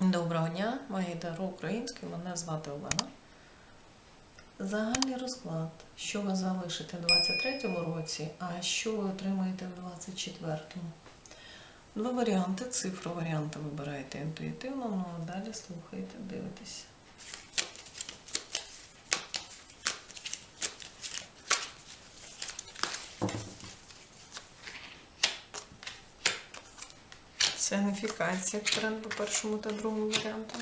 Доброго дня, мої дару українські, мене звати Олена. Загальний розклад, що ви залишите в 23-му році, а що ви отримаєте в 24-му. Два варіанти, цифру варіанти вибираєте інтуїтивно, ну а далі слухайте, дивитесь. Сигніфікація тренд по першому та другому варіанту.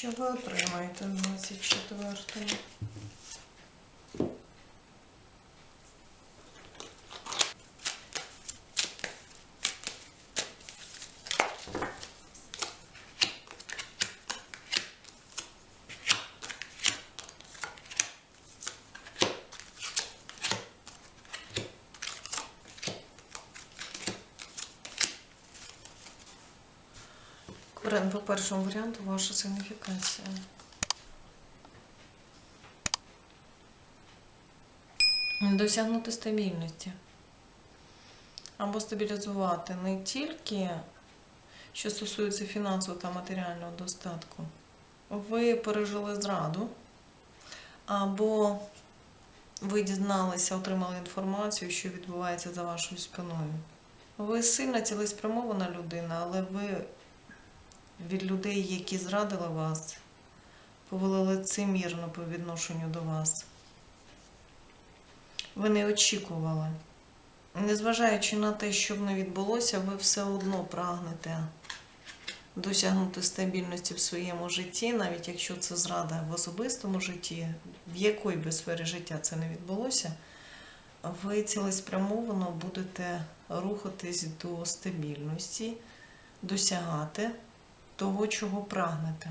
Що ви отримаєте в 24-му? По першому варіанту ваша сигніфікація. Досягнути стабільності. Або стабілізувати не тільки, що стосується фінансового та матеріального достатку. Ви пережили зраду, або ви дізналися, отримали інформацію, що відбувається за вашою спиною. Ви сильна цілеспрямована людина, але ви від людей, які зрадили вас, повели лицемірно по відношенню до вас. Ви не очікували. Незважаючи на те, що б не відбулося, ви все одно прагнете досягнути стабільності в своєму житті, навіть якщо це зрада в особистому житті, в якої би сфері життя це не відбулося, ви цілеспрямовано будете рухатись до стабільності, досягати того, чого прагнете,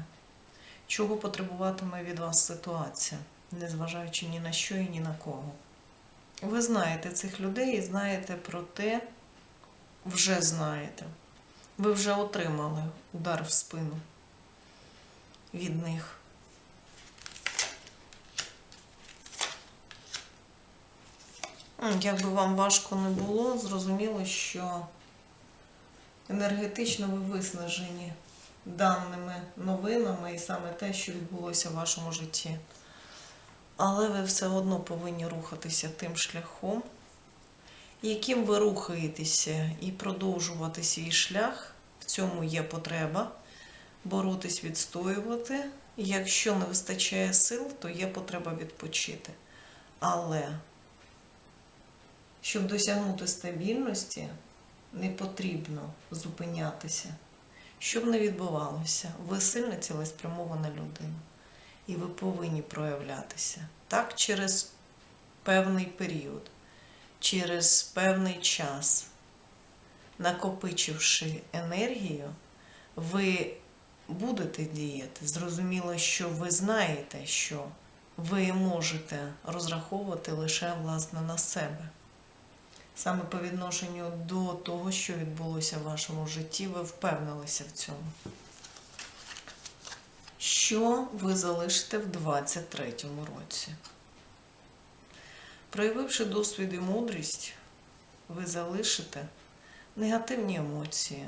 чого потребуватиме від вас ситуація, незважаючи ні на що і ні на кого. Ви знаєте цих людей і знаєте про те, вже знаєте. Ви вже отримали удар в спину від них. Як би вам важко не було, зрозуміло, що енергетично ви виснажені даними новинами і саме те, що відбулося в вашому житті. Але ви все одно повинні рухатися тим шляхом, яким ви рухаєтеся, і продовжувати свій шлях. В цьому є потреба боротись, відстоювати. Якщо не вистачає сил, то є потреба відпочити. Але щоб досягнути стабільності, не потрібно зупинятися. Щоб не відбувалося, ви сильно цілеспрямована людина. І ви повинні проявлятися. Так, через певний період, через певний час, накопичивши енергію, ви будете діяти. Зрозуміло, що ви знаєте, що ви можете розраховувати лише власне на себе. Саме по відношенню до того, що відбулося в вашому житті, ви впевнилися в цьому. Що ви залишите в 23-му році? Проявивши досвід і мудрість, ви залишите негативні емоції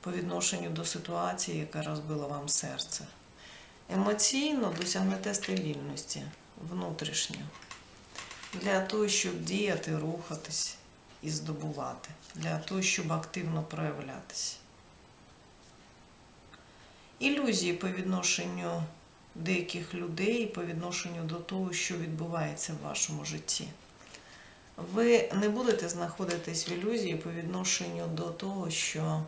по відношенню до ситуації, яка розбила вам серце. Емоційно досягнете стабільності внутрішньо для того, щоб діяти, рухатись і здобувати, для того, щоб активно проявлятися. Ілюзії по відношенню деяких людей по відношенню до того, що відбувається в вашому житті. Ви не будете знаходитись в ілюзії по відношенню до того, що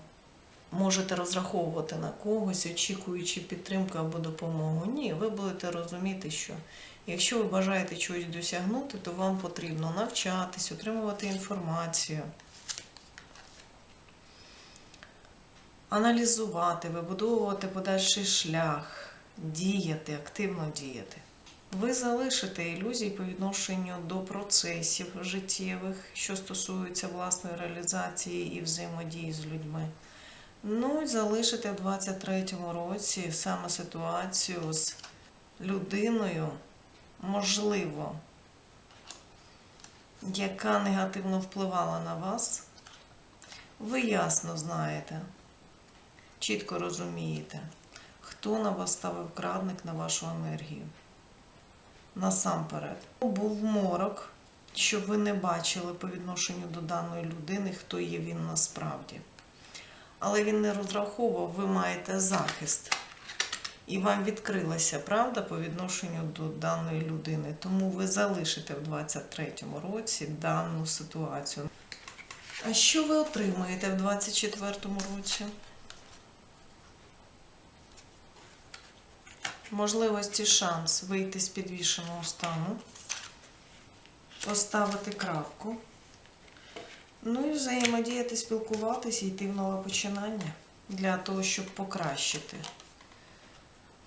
можете розраховувати на когось, очікуючи підтримку або допомогу. Ні, ви будете розуміти, що якщо ви бажаєте чогось досягнути, то вам потрібно навчатись, отримувати інформацію, аналізувати, вибудовувати подальший шлях, діяти, активно діяти. Ви залишите ілюзії по відношенню до процесів життєвих, що стосуються власної реалізації і взаємодії з людьми. Ну і залишите в 23-му році саме ситуацію з людиною, можливо, яка негативно впливала на вас. Ви ясно знаєте, чітко розумієте, хто на вас ставив крадник на вашу енергію. Насамперед, був морок, що ви не бачили по відношенню до даної людини, хто є він насправді. Але він не розраховував, ви маєте захист. І вам відкрилася правда по відношенню до даної людини. Тому ви залишите в 23-му році дану ситуацію. А що ви отримаєте в 24-му році? можливості шанс вийти з підвішеного стану, поставити крапку, ну і взаємодіяти, спілкуватися і йти в нове починання для того, щоб покращити.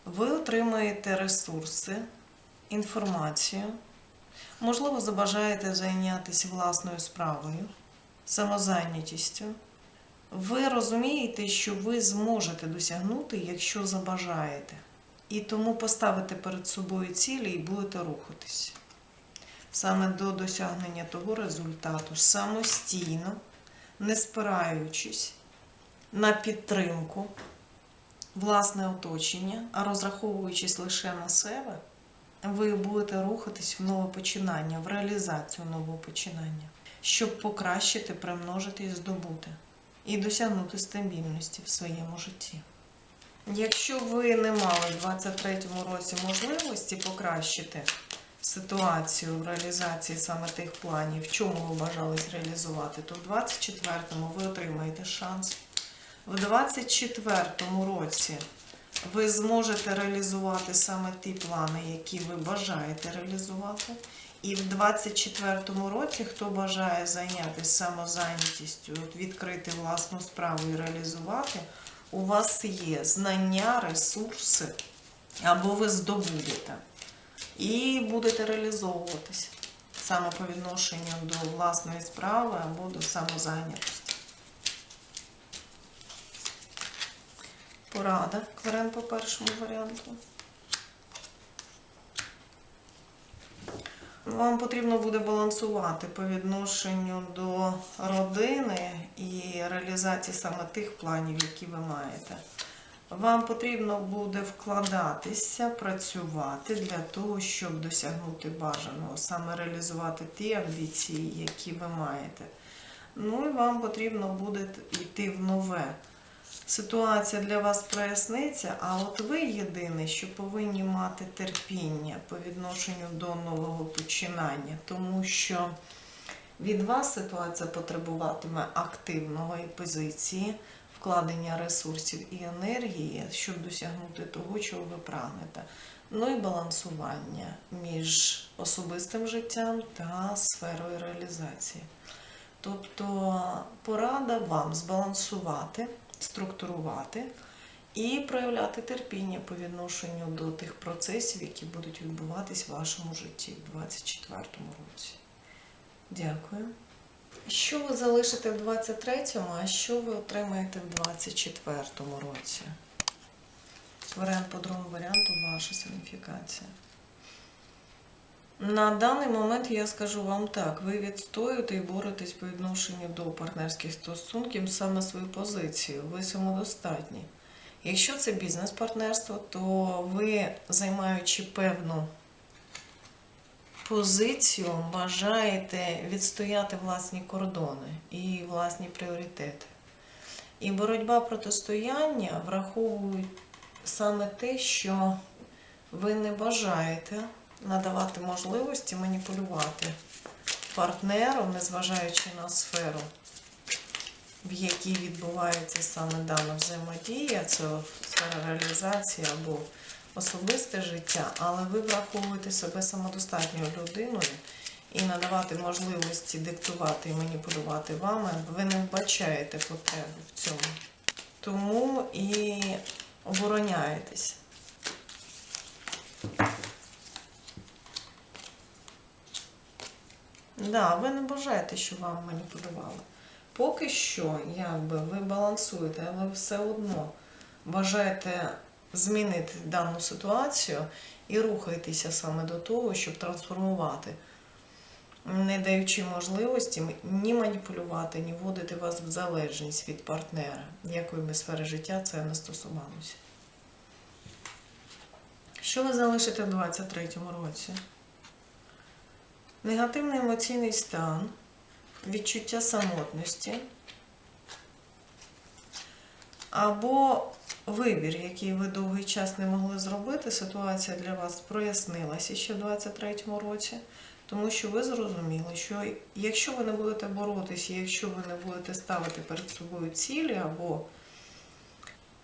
Ви отримаєте ресурси, інформацію, можливо, забажаєте зайнятися власною справою, самозайнятістю. Ви розумієте, що ви зможете досягнути, якщо забажаєте. І тому поставите перед собою цілі і будете рухатись саме до досягнення того результату самостійно, не спираючись на підтримку, власне оточення, а розраховуючись лише на себе, ви будете рухатись в нове починання, в реалізацію нового починання, щоб покращити, примножити і здобути, і досягнути стабільності в своєму житті. Якщо ви не мали в 2023 році можливості покращити ситуацію в реалізації саме тих планів, в чому ви бажали реалізувати, то в 2024 ви отримаєте шанс. В 2024 році ви зможете реалізувати саме ті плани, які ви бажаєте реалізувати. І в 2024 році, хто бажає зайнятися самозайнятістю, відкрити власну справу і реалізувати у вас є знання, ресурси, або ви здобудете. І будете реалізовуватися саме по відношенню до власної справи або до самозайнятості. Порада. Кварен по першому варіанту. Вам потрібно буде балансувати по відношенню до родини і реалізації саме тих планів, які ви маєте. Вам потрібно буде вкладатися, працювати для того, щоб досягнути бажаного, саме реалізувати ті амбіції, які ви маєте. Ну і вам потрібно буде йти в нове. Ситуація для вас проясниться, а от ви єдине, що повинні мати терпіння по відношенню до нового починання, тому що від вас ситуація потребуватиме активної позиції, вкладення ресурсів і енергії, щоб досягнути того, чого ви прагнете. Ну і балансування між особистим життям та сферою реалізації. Тобто порада вам збалансувати структурувати і проявляти терпіння по відношенню до тих процесів, які будуть відбуватись в вашому житті в 2024 році. Дякую. Що ви залишите в 23-му, а що ви отримаєте в 24-му році? Варіант по другому варіанту ваша сигніфікація. На даний момент я скажу вам так: ви відстоюєте і боретесь по відношенню до партнерських стосунків саме свою позицію. Ви самодостатні. Якщо це бізнес-партнерство, то ви, займаючи певну позицію, бажаєте відстояти власні кордони і власні пріоритети. І боротьба протистояння враховують саме те, що ви не бажаєте надавати можливості маніпулювати партнером, незважаючи на сферу, в якій відбувається саме дана взаємодія, це сфера реалізації або особисте життя, але ви враховуєте себе самодостатньою людиною і надавати можливості диктувати і маніпулювати вами, ви не вбачаєте потреби в цьому. Тому і обороняєтесь. Да, ви не бажаєте, щоб вам маніпулювали. Поки що, якби ви балансуєте, але все одно бажаєте змінити дану ситуацію і рухаєтеся саме до того, щоб трансформувати, не даючи можливості ні маніпулювати, ні вводити вас в залежність від партнера, якої би сфери життя це не стосувалося. Що ви залишите в 23-му році? Негативний емоційний стан, відчуття самотності або вибір, який ви довгий час не могли зробити, ситуація для вас прояснилася ще в 23-му році, тому що ви зрозуміли, що якщо ви не будете боротися, якщо ви не будете ставити перед собою цілі або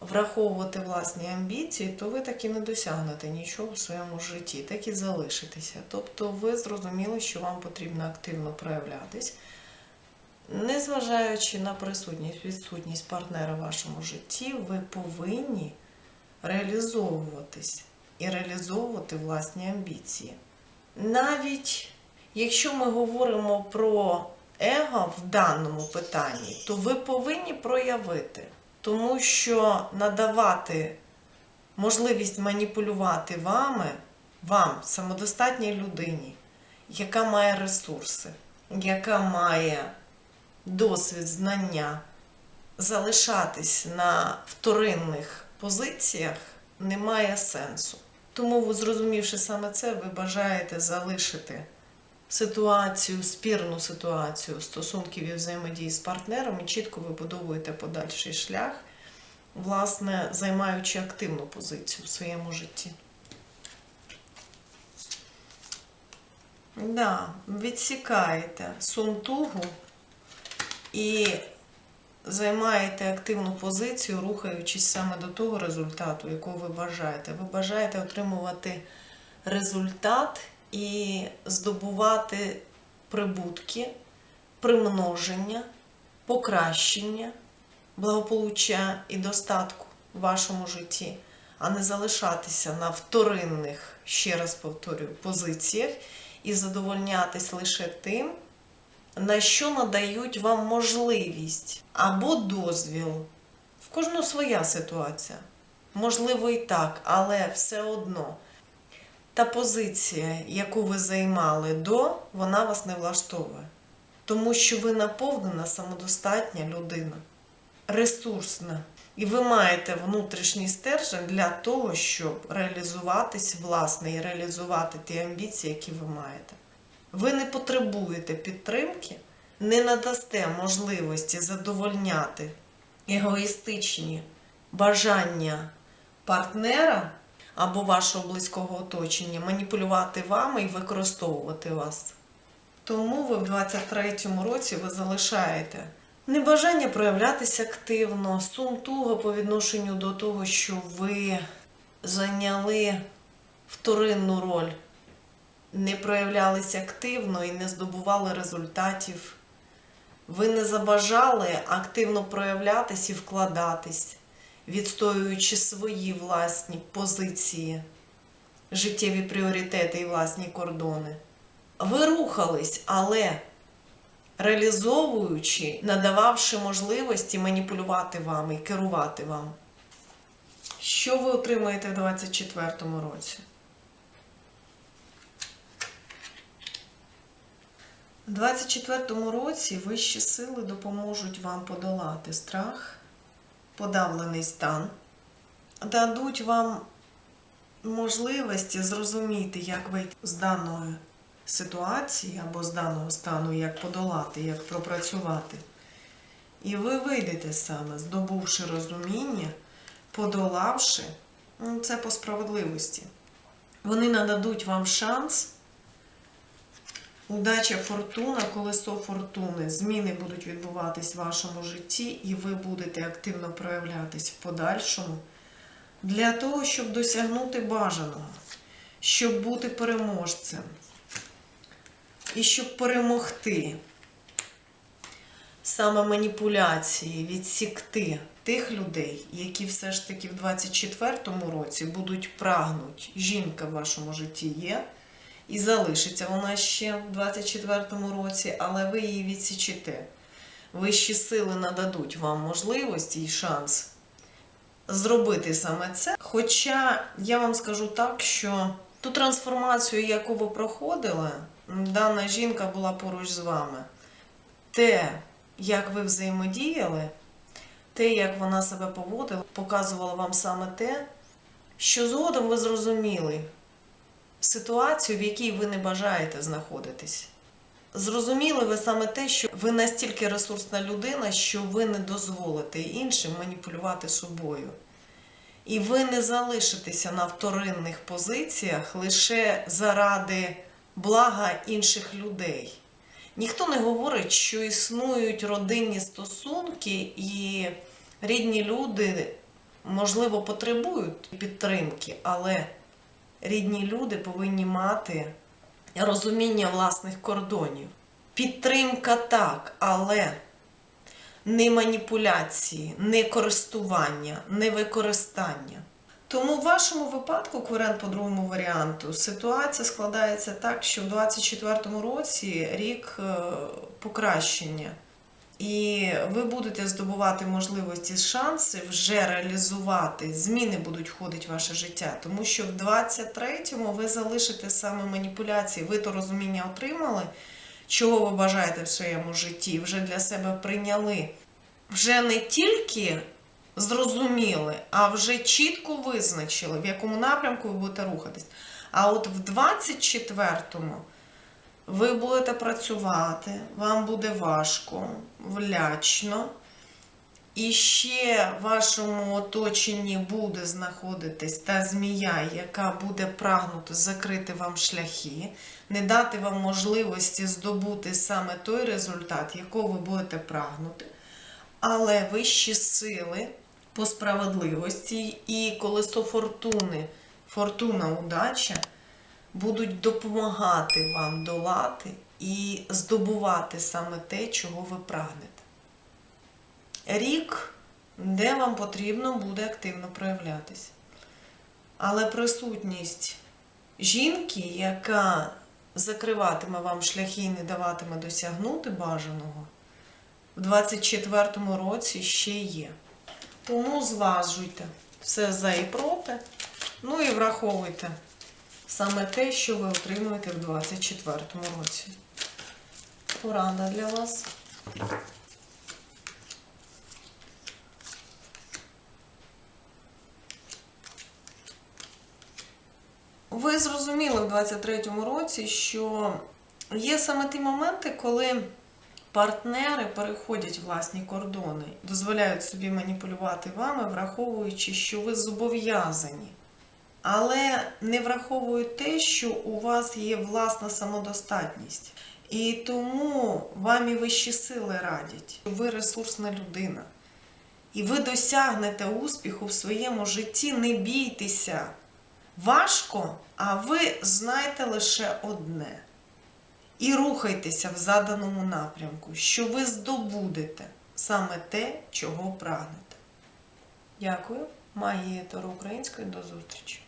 враховувати власні амбіції, то ви так і не досягнете нічого в своєму житті, так і залишитеся. Тобто ви зрозуміли, що вам потрібно активно проявлятись, незважаючи на присутність, відсутність партнера в вашому житті, ви повинні реалізовуватись і реалізовувати власні амбіції. Навіть якщо ми говоримо про его в даному питанні, то ви повинні проявити. Тому що надавати можливість маніпулювати вами, вам, самодостатній людині, яка має ресурси, яка має досвід, знання, залишатись на вторинних позиціях немає сенсу. Тому, зрозумівши саме це, ви бажаєте залишити ситуацію, спірну ситуацію стосунків і взаємодії з партнером і чітко вибудовуєте подальший шлях, власне, займаючи активну позицію в своєму житті. Да, відсікаєте сумтугу і займаєте активну позицію, рухаючись саме до того результату, якого ви бажаєте. Ви бажаєте отримувати результат і здобувати прибутки, примноження, покращення, благополуччя і достатку в вашому житті, а не залишатися на вторинних, ще раз повторюю, позиціях і задовольнятись лише тим, на що надають вам можливість або дозвіл. В кожного своя ситуація. Можливо, і так, але все одно та позиція, яку ви займали до, вона вас не влаштовує. Тому що ви наповнена самодостатня людина, ресурсна. І ви маєте внутрішній стержень для того, щоб реалізуватись власне і реалізувати ті амбіції, які ви маєте. Ви не потребуєте підтримки, не надасте можливості задовольняти егоїстичні бажання партнера або вашого близького оточення, маніпулювати вами і використовувати вас. Тому ви в 23-му році ви залишаєте небажання проявлятися активно, сум туго по відношенню до того, що ви зайняли вторинну роль, не проявлялися активно і не здобували результатів. Ви не забажали активно проявлятись і вкладатись, відстоюючи свої власні позиції, життєві пріоритети і власні кордони. Ви рухались, але реалізовуючи, надававши можливості маніпулювати вами і керувати вам. Що ви отримаєте в 2024 році? У 2024 році вищі сили допоможуть вам подолати страх, подавлений стан, дадуть вам можливості зрозуміти, як вийти з даної ситуації або з даного стану, як подолати, як пропрацювати. І ви вийдете саме, здобувши розуміння, подолавши ну, це по справедливості. Вони нададуть вам шанс. Удача, фортуна, колесо фортуни. Зміни будуть відбуватись в вашому житті, і ви будете активно проявлятись в подальшому для того, щоб досягнути бажаного, щоб бути переможцем і щоб перемогти саме маніпуляції, відсікти тих людей, які все ж таки в 24-му році будуть прагнуть. Жінка в вашому житті є, і залишиться вона ще в 24-му році, але ви її відсічите. Вищі сили нададуть вам можливості і шанс зробити саме це. Хоча я вам скажу так, що ту трансформацію, яку ви проходили, дана жінка була поруч з вами. Те, як ви взаємодіяли, те, як вона себе поводила, показувало вам саме те, що згодом ви зрозуміли ситуацію, в якій ви не бажаєте знаходитись. Зрозуміли ви саме те, що ви настільки ресурсна людина, що ви не дозволите іншим маніпулювати собою. І ви не залишитеся на вторинних позиціях лише заради блага інших людей. Ніхто не говорить, що існують родинні стосунки, і рідні люди, можливо, потребують підтримки, але рідні люди повинні мати розуміння власних кордонів. Підтримка так, але не маніпуляції, не користування, не використання. Тому в вашому випадку, курент по другому варіанту, ситуація складається так, що в 2024 році рік е, покращення. І ви будете здобувати можливості, шанси вже реалізувати. Зміни будуть входити в ваше життя, тому що в 23-му ви залишите саме маніпуляції. Ви то розуміння отримали, чого ви бажаєте в своєму житті, вже для себе прийняли. Вже не тільки зрозуміли, а вже чітко визначили, в якому напрямку ви будете рухатись. А от в 24-му ви будете працювати, вам буде важко, влячно. І ще в вашому оточенні буде знаходитись та змія, яка буде прагнути закрити вам шляхи, не дати вам можливості здобути саме той результат, якого ви будете прагнути. Але вищі сили по справедливості і колесо фортуни, фортуна, удача будуть допомагати вам долати і здобувати саме те, чого ви прагнете. Рік, де вам потрібно буде активно проявлятися. Але присутність жінки, яка закриватиме вам шляхи і не даватиме досягнути бажаного, в 24-му році ще є. Тому зважуйте все за і проти. Ну і враховуйте саме те, що ви отримуєте в 24-му році. Порада для вас. Ви зрозуміли в 23-му році, що є саме ті моменти, коли партнери переходять власні кордони, дозволяють собі маніпулювати вами, враховуючи, що ви зобов'язані. Але не враховують те, що у вас є власна самодостатність. І тому вам і вищі сили радять. Ви ресурсна людина. І ви досягнете успіху в своєму житті, не бійтеся. Важко, а ви знаєте лише одне. І рухайтеся в заданому напрямку, що ви здобудете саме те, чого прагнете. Дякую. Магія Таро Української. До зустрічі!